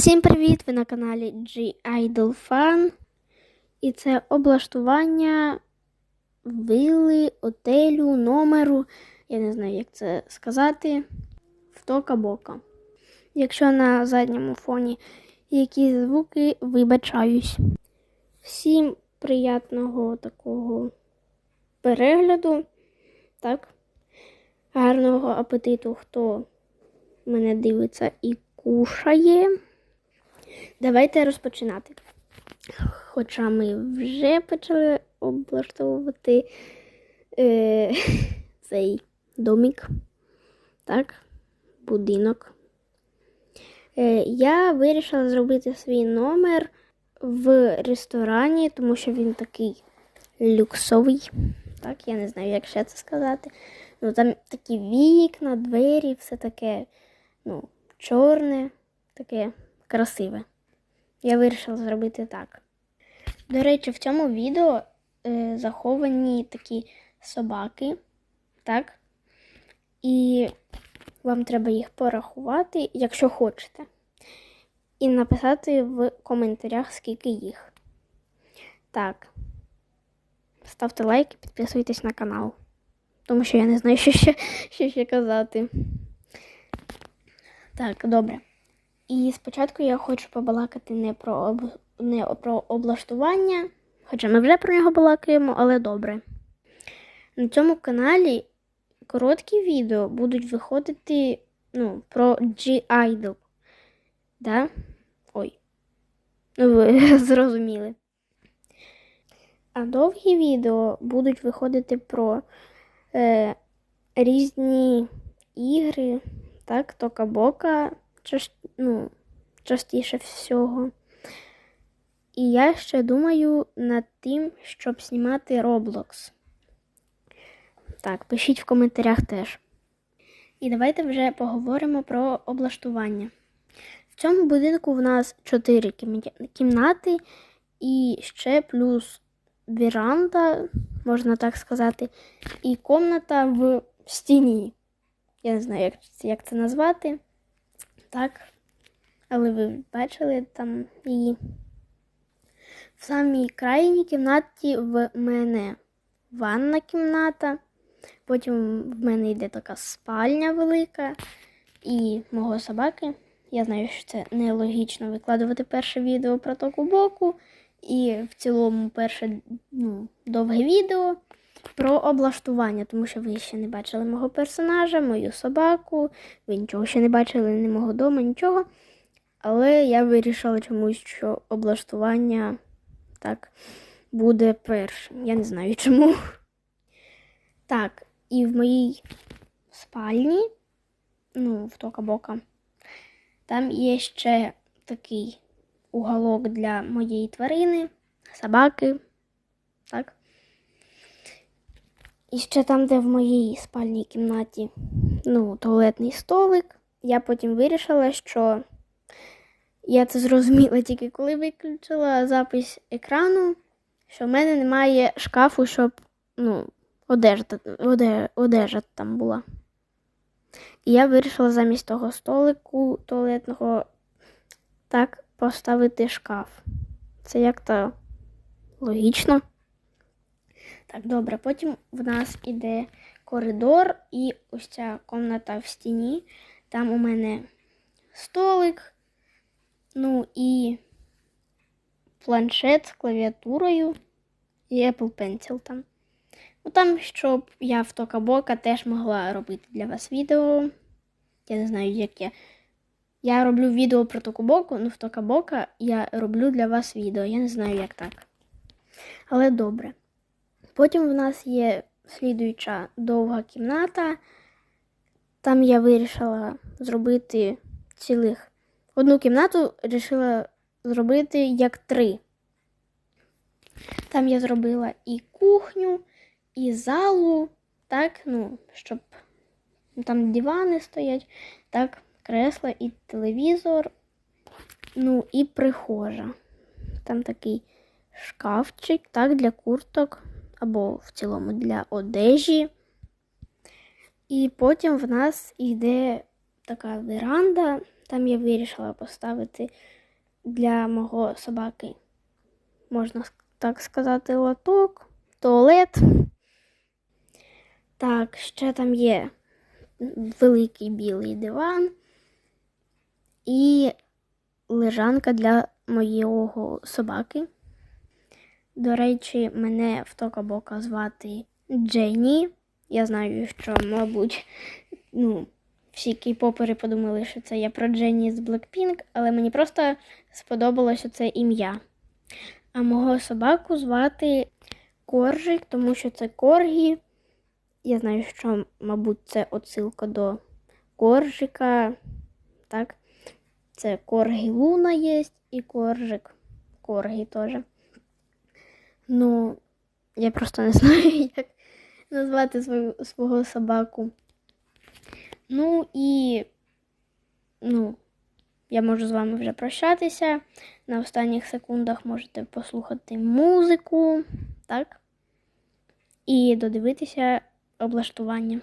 Всім привіт! Ви на каналі G Idol Fun. І це облаштування вили, отелю, номеру. Я не знаю, як це сказати. В тока-бока. Якщо на задньому фоні якісь звуки, вибачаюсь. Всім приятного такого перегляду. Так. Гарного апетиту, хто мене дивиться і кушає. Давайте розпочинати. Хоча ми вже почали облаштовувати е, цей домик, так, будинок. Е, я вирішила зробити свій номер в ресторані, тому що він такий люксовий. Так, я не знаю, як ще це сказати. Ну, там такі вікна, двері, все таке, ну, чорне, таке красиве. Я вирішила зробити так. До речі, в цьому відео е, заховані такі собаки, так? І вам треба їх порахувати, якщо хочете. І написати в коментарях, скільки їх. Так. Ставте лайк і підписуйтесь на канал. Тому що я не знаю, що ще, що ще казати. Так, добре. І спочатку я хочу побалакати не про об... не про облаштування, хоча ми вже про нього балакаємо, але добре. На цьому каналі короткі відео будуть виходити ну, про G-Idol. Да? Ой. Ну, ви зрозуміли. А довгі відео будуть виходити про е, різні ігри, так, тока-бока ну, частіше всього. І я ще думаю над тим, щоб знімати Roblox. Так, пишіть в коментарях теж. І давайте вже поговоримо про облаштування. В цьому будинку в нас 4 кімнати і ще плюс віранда, можна так сказати, і комната в стіні. Я не знаю, як, як це назвати. Так. Але ви бачили там її. В самій крайній кімнаті в мене ванна кімната. Потім в мене йде така спальня велика і мого собаки. Я знаю, що це нелогічно викладувати перше відео про току боку. І в цілому перше ну, довге відео про облаштування, тому що ви ще не бачили мого персонажа, мою собаку, ви нічого ще не бачили, ні мого дому, нічого. Але я вирішила чомусь, що облаштування так буде першим. Я не знаю чому. Так, і в моїй спальні, ну, в тока-бока, там є ще такий уголок для моєї тварини, собаки. Так. І ще там, де в моїй спальній кімнаті ну, туалетний столик, я потім вирішила, що я це зрозуміла тільки коли виключила запис екрану, що в мене немає шкафу, щоб ну, одежа, одежа, одежа там була. І я вирішила замість того столику туалетного так поставити шкаф. Це як-то логічно. Так, добре, потім в нас іде коридор і ось ця комната в стіні. Там у мене столик, ну і планшет з клавіатурою і Apple Pencil там. Ну там, щоб я в Тока-Бока теж могла робити для вас відео. Я не знаю, як я. Я роблю відео про Токобоку, ну в Тока-Бока я роблю для вас відео. Я не знаю, як так. Але добре. Потім в нас є слідуюча довга кімната. Там я вирішила зробити цілих. Одну кімнату вирішила зробити як три. Там я зробила і кухню, і залу, так, ну, щоб там дивани стоять, так, кресла і телевізор, ну, і прихожа. Там такий шкафчик, так, для курток або в цілому для одежі. І потім в нас йде така веранда, Там я вирішила поставити для мого собаки, можна так сказати, лоток, туалет. Так, ще там є великий білий диван і лежанка для моєго собаки. До речі, мене в Токабока звати Дженні. Я знаю, що, мабуть, ну, всі кей-попери подумали, що це я про Дженні з Blackpink, але мені просто сподобалося це ім'я. А мого собаку звати Коржик, тому що це коргі. Я знаю, що, мабуть, це отсилка до коржика. Так? Це коргі Луна є і коржик. Коргі теж. Ну, я просто не знаю, як назвати свою, свого собаку. Ну і ну, я можу з вами вже прощатися. На останніх секундах можете послухати музику, так? І додивитися облаштування.